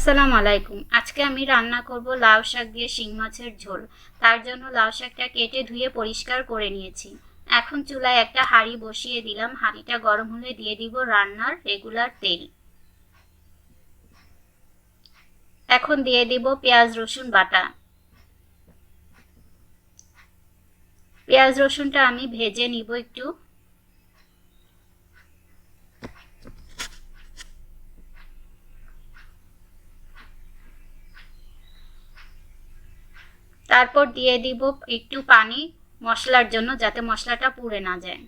আসসালামু আলাইকুম। আজকে আমি রান্না করব লাউ শাক দিয়ে শিং মাছের ঝোল। তার জন্য লাউ শাকটা কেটে ধুয়ে পরিষ্কার করে নিয়েছি। এখন চুলায় একটা হাঁড়ি বসিয়ে দিলাম। হাঁড়িটা গরম হলে দিয়ে দিব রান্নার রেগুলার তেল। এখন দিয়ে দিব পেঁয়াজ, রসুন, বাটা। পেঁয়াজ, রসুনটা আমি ভেজে নিব একটু। তারপর দিয়ে দিব একটু পানি মশলার জন্য যাতে মশলাটা পুড়ে না যায়।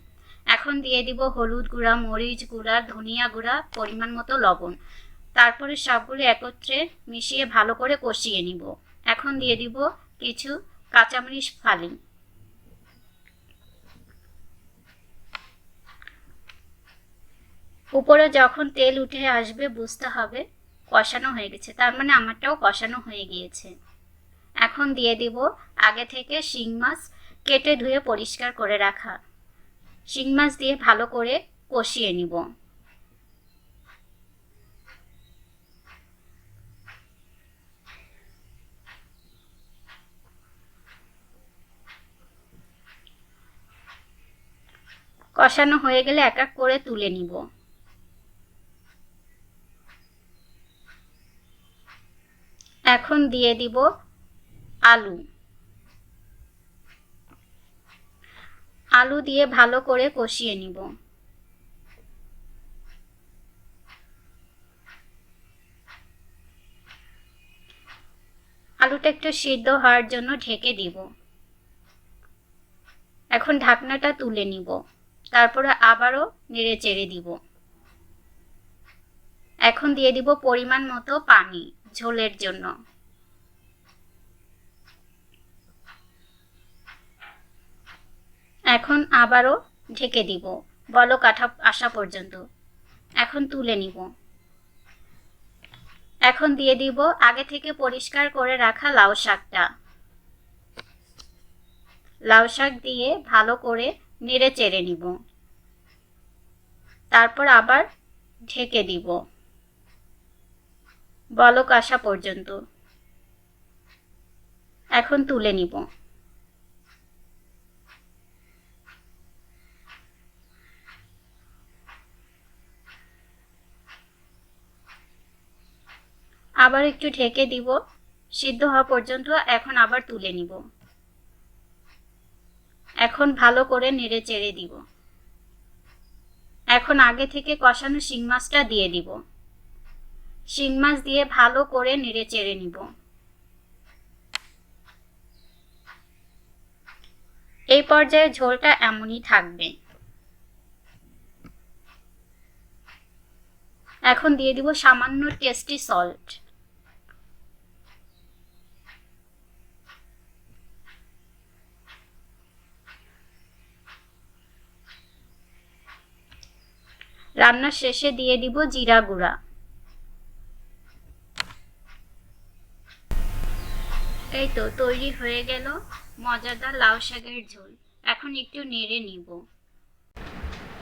এখন দিয়ে দিব হলুদ গুঁড়া, মরিচ গুঁড়া, ধনিয়া গুঁড়া, পরিমাণ মতো লবণ। তারপরে সবগুলো একত্রে মিশিয়ে ভালো করে কষিয়ে নিব। এখন দিয়ে দিব কিছু কাঁচামরিচ ফালি। উপরে যখন তেল উঠে আসবে, বুঝতে হবে কষানো হয়ে গেছে। তার মানে আমারটাও কষানো হয়ে গিয়েছে। এখন দিয়ে দিব আগে থেকে শিং মাছ কেটে ধুয়ে পরিষ্কার করে রাখা। শিং মাছ দিয়ে ভালো করে কষিয়ে নিব। কষানো হয়ে গেলে এক এক করে তুলে নিব। এখন দিয়ে দিব আলু। আলু দিয়ে ভালো করে কষিয়ে নিব। আলুটা একটু সিদ্ধ হওয়ার জন্য ঢেকে দিব। এখন ঢাকনাটা তুলে নিব। তারপরে আবারও নেড়ে চেড়ে দিব। এখন দিয়ে দিব পরিমাণ মতো পানি ঝোলের জন্য। এখন আবারও ঢেকে দিব। বলো কাঠা আসা পর্যন্ত। এখন তুলে নিব। এখন দিয়ে দিব আগে থেকে পরিষ্কার করে রাখা লাউ শাকটা। লাউ শাক দিয়ে ভালো করে নেড়ে চেড়ে নিব। তারপর আবার ঢেকে দিব। বলক আসা পর্যন্ত। এখন তুলে নিব। আবার একটু ঢেকে দিব। সিদ্ধ হওয়া পর্যন্ত এখন আবার তুলে নিব। এখন ভালো করে নেড়ে চেড়ে দিব। এখন আগে থেকে কষানো শিং মাছটা দিয়ে দিব। শিং মাছ দিয়ে ভালো করে নেড়ে চেড়ে নিব। এই পর্যায়ে ঝোলটা এমনই থাকবে। এখন দিয়ে দিব সামান্য টেস্টি সল্ট রান্নার শেষে দিয়ে দিব জিরা গুঁড়া। এই তো, তৈরি হয়ে গেল মজাদার লাউ শাকের ঝোল। এখন একটু নেড়ে নিব।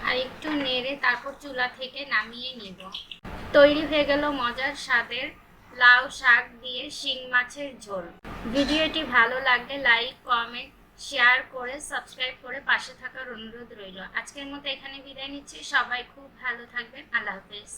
আর একটু নেড়ে তারপর চুলা থেকে নামিয়ে নিব। তৈরি হয়ে গেল মজার স্বাদের লাউ শাক দিয়ে শিং মাছের ঝোল। ভিডিওটি ভালো লাগলে লাইক, কমেন্ট শেয়ার করে সাবস্ক্রাইব করে পাশে থাকার অনুরোধ রইল। আজকের মতো এখানে বিদায় নিচ্ছি। সবাই খুব ভালো থাকবেন। আল্লাহ হাফেজ।